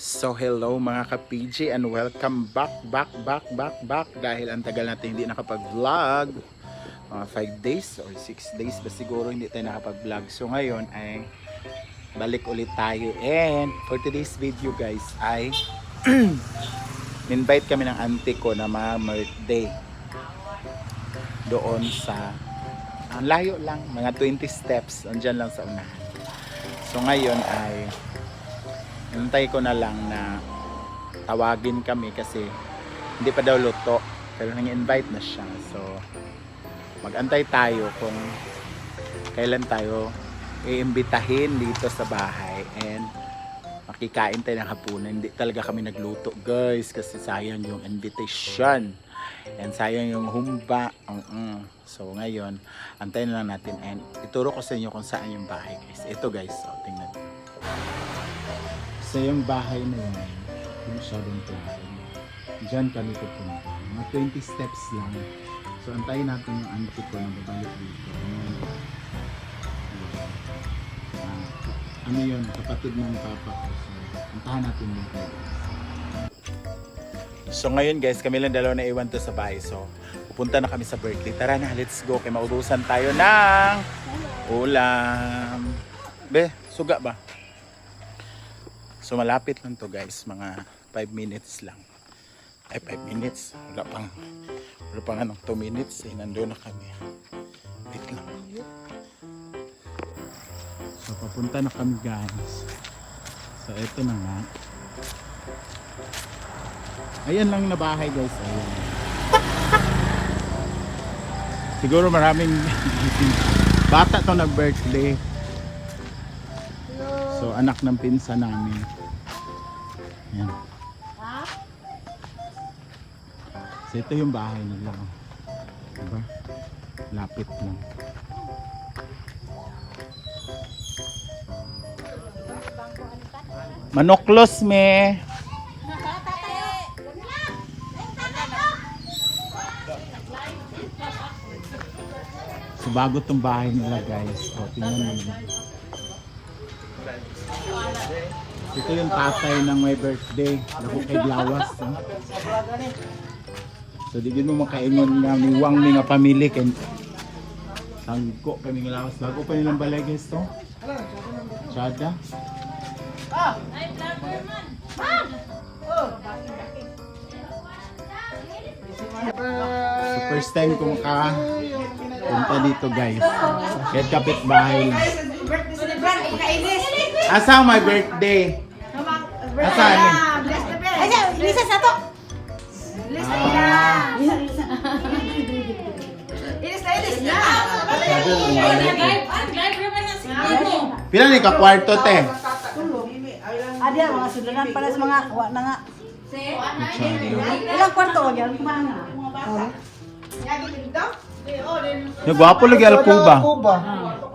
So hello mga ka-PJ and welcome back, back, back, back, back. Dahil ang tagal natin hindi nakapag-vlog. Mga 5 days or 6 days ba siguro hindi tayo nakapag-vlog. So ngayon ay balik ulit tayo. And for today's video guys ay invite kami ng auntie ko na mga birthday doon sa ang layo lang mga 20 steps. Andyan lang sa unahan. So ngayon ay Hintay ko na lang na tawagin kami kasi hindi pa daw luto. Pero nang-invite na siya. So, magantay tayo kung kailan tayo iimbitahin dito sa bahay and makikain tayo ng hapunan. Hindi talaga kami nagluto guys kasi sayang yung invitation and sayang yung humba. Mm-mm. So ngayon, antayin na lang natin and ituro ko sa inyo kung saan yung bahay guys. Ito guys, so, tingnan Sa yung bahay na yun, hindi masyadong bahay. Diyan kami pupunta. Mga 20 steps lang. So, antayin natin yung auntie ko na babalik dito. Ah, ano yun, kapatid ng papa ko. So, antahan natin yung So ngayon guys, kami lang dalawa na iwan to sa bahay. So, pupunta na kami sa birthday. Tara na, let's go. Kaya maubusan tayo ng ulam. Be, suga ba? So malapit lang to guys, mga 5 minutes lang. Ay 5 minutes, wala pang wala pang anong 2 minutes, eh nandoon na kami. Wait lang. So papunta na kami guys. So eto na nga. Ayan lang na bahay guys, ayan. Siguro maraming bata to nag-birthday. So anak ng pinsan namin. Yan. So ito yung bahay nila. oh. Diba? Lapit lang. Manoklos me. So bago tong bahay nila guys. O tingnan mo. Ito yung tatay ng may birthday. Lako kay Glawas. So di mo makaingon nga miwang mi nga pamili kay Sangko kami nga lawas. Bago pa nilang balay guys to. Chada. So first time ko maka punta dito guys. Kahit kapit bahay. Asa my birthday? Asa ni? Aja, Lisa satu. Ah, Iris na iris na. balay ko. Pila ni ka kwarto te? Ada mga sudanan para sa mga wa na nga. Ilang kwarto wag yan kumana. Yung gwapo lagi alkuba.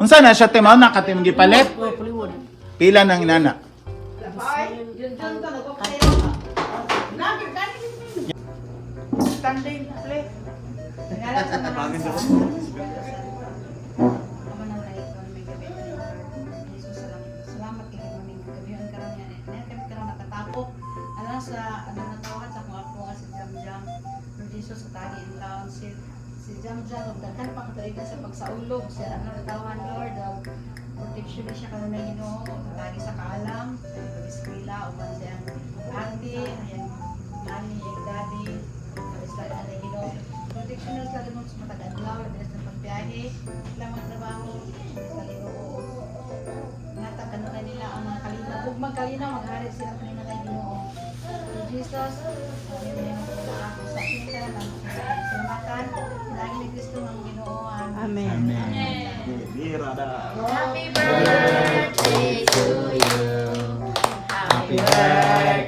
Unsa na siya te mao nakatim gipalit? Pila nang inana? Standing play. Sa ano na tawag sa mga po si Jam Jam. Lord Jesus sa tagi in town si si Jam Jam ug daghan pa kataiga sa pagsaulog siya ano natawan Lord protection siya karon na tagi sa kaalam pag-eskwela ug man siya ate ayan Amen Amen. Happy birthday to you. Happy birthday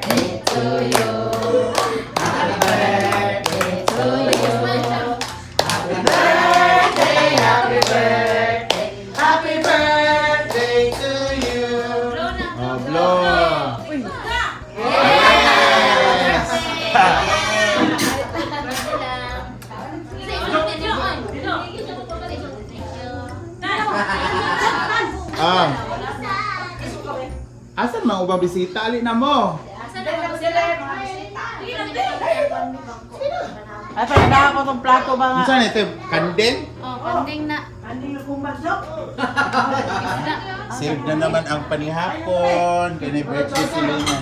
Ah. Asan mga ubang bisita? Ali na mo. Ay, pagkakala ko itong plato ba nga? Saan ito? Kandel? Oh, panding na. Serve na naman ang panihapon. Kaya birthday si Lena.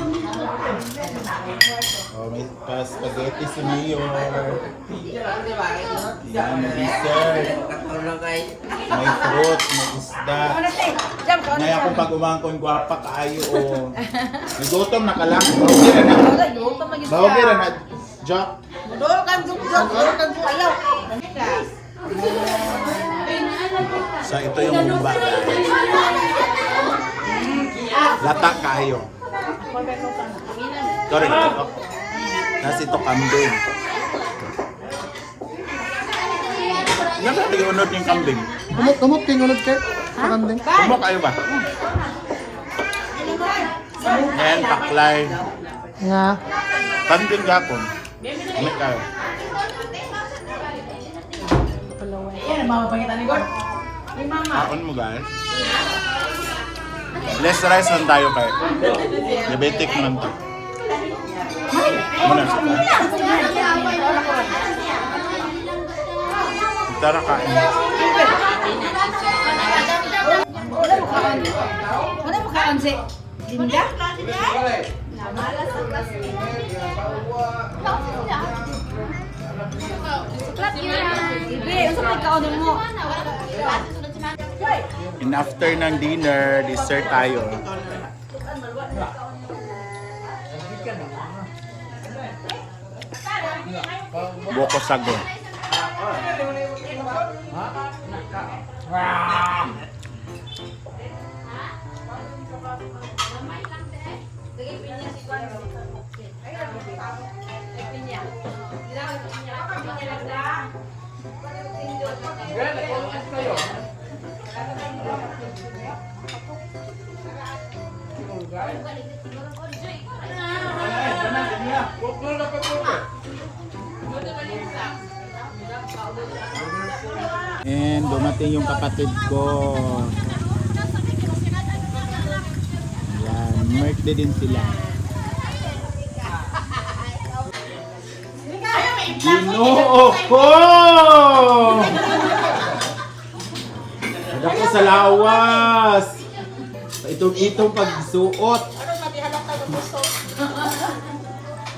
Oh, may pa spaghetti si Mayor. Yan, may dessert. May fruit, may isda. May akong pag umangkon, gwapa kaayo o. May gutom na ka lang. Bawagi na. Bawagi na na. Jock. Dol kan duk duk, dol kan duk ayaw. So ito yung mumba. Lata kayo. Correct. ito. Tapos ito kambing. Ba unod yung kambing? Kumot, kumot, tingunod ka. Sa kanding. Kumo kayo ba? Yan, paklay. Nga. Kambing gapon. Ano kayo? Yan ang mamapangitan ni God. Kaon mo guys. Less rice lang tayo kay. Diabetic naman to. Muna sa Tara kain. Ano mo kaon si Linda? Ibe, unsa may kaon mo? And after ng dinner, dessert tayo. Boko sago. And dumating yung kapatid ko. Yan, birthday din sila. Ginoo ko! Ada ko sa lawas. Itong itong pagsuot.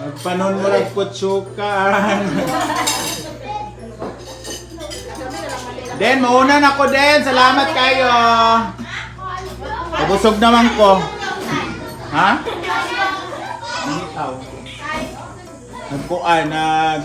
Magpanon mo lang kutsukan. Den, mauna na ako Den. Salamat kayo. Nabusog naman ko. Ha? Ang ikaw. Nagkuan, nag